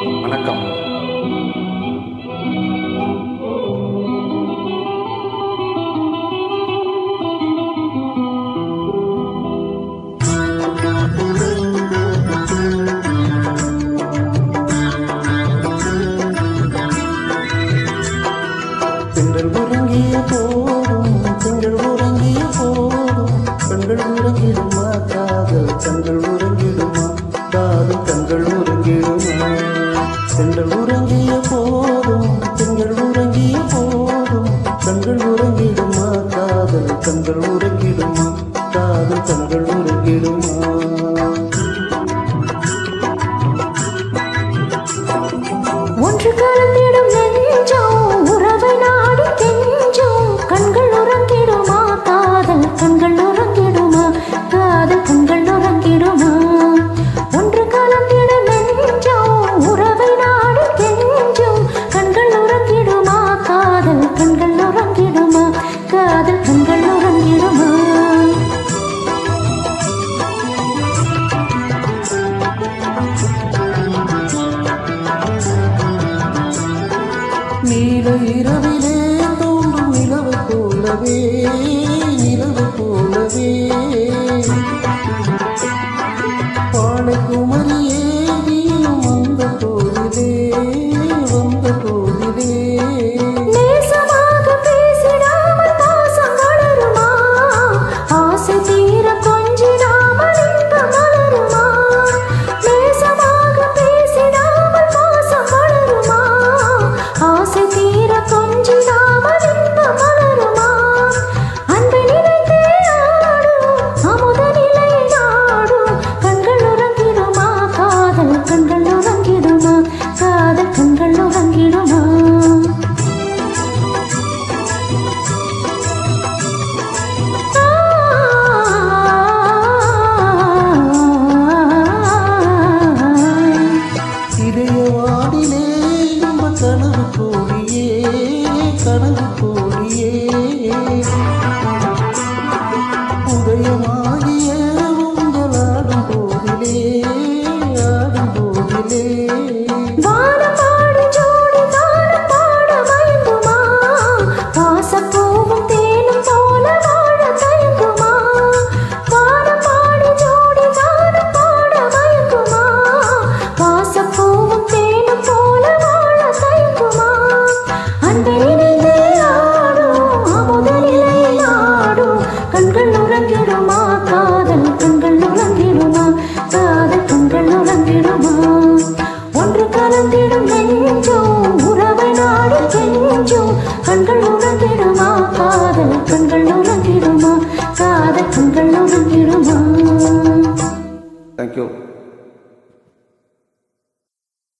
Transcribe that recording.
வணக்கம் தென்றல் உறங்கிய போ பெண்கள் உறங்கிய போதும் பெண்கள் உறங்கிய போதும். கண்கள் உறங்கிடுமா காதல் கண்கள் உறங்கிடுமா காதல் கண்கள் உறங்கிடுமா நுழைஞ்சிடுமா காதல் கண்கள் நுழைஞ்சிடுமா காதல் கண்கள் நுழைஞ்சிடுமா ஒன்று கலந்திடும் நெஞ்சோம் உறவை நாடு கெஞ்சோம் கண்கள் நுழைஞ்சிடுமா காதல் கண்கள் நுழைஞ்சிடுமா காதல் கண்கள் நுழைஞ்சிடுமா தேங்க்யூ